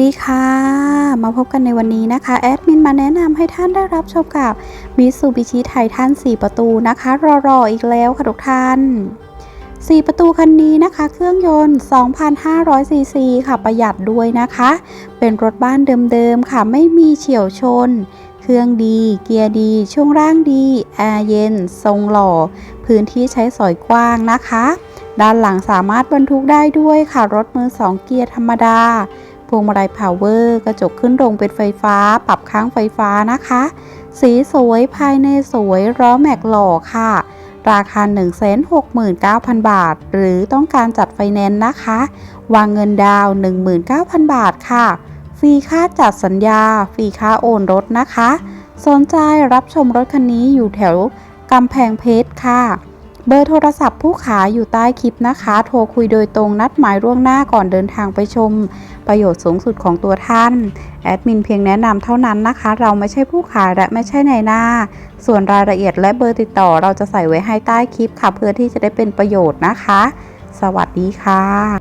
ดีค่ะ มาพบกันในวันนี้นะคะ แอดมินมาแนะนำให้ท่านได้รับชมกับมิสูบิชิไททัน4 ประตูนะคะ รอๆอีกแล้วค่ะทุกท่าน 4 ประตูคันนี้นะคะ เครื่องยนต์ 2,500 ซีซีค่ะประหยัดด้วยนะคะ เป็นรถบ้านเดิมๆค่ะไม่มีเฉียวชน เครื่องดี เกียร์ดี ช่วงล่างดี แอร์เย็น ทรงหล่อ พื้นที่ใช้สอยกว้างนะคะ ด้านหลังสามารถบรรทุกได้ด้วยค่ะ รถมือ 2 เกียร์ธรรมดา พวงมาลัยพาวเวอร์กระจกขึ้นลงเป็นไฟฟ้า ปรับค้างไฟฟ้านะคะ สีสวยภายในสวยล้อแม็กหล่อค่ะ ราคา 169,000 บาท หรือต้องการจัดไฟแนนซ์นะคะ วางเงินดาวน์19,000 บาทค่ะ ฟรีค่าจัดสัญญา ฟรีค่าโอนรถนะคะ สนใจรับชมรถคันนี้อยู่แถวกำแพงเพชรค่ะ เบอร์โทรศัพท์ผู้ขายอยู่ใต้คลิปนะคะ โทรคุยโดยตรงนัดหมายล่วงหน้าก่อนเดินทางไปชม ประโยชน์สูงสุดของตัวท่าน แอดมินเพียงแนะนำเท่านั้นนะคะ เราไม่ใช่ผู้ขายและไม่ใช่ในหน้า ส่วนรายละเอียดและเบอร์ติดต่อเราจะใส่ไว้ให้ใต้คลิปค่ะ เพื่อที่จะได้เป็นประโยชน์นะคะ สวัสดีค่ะ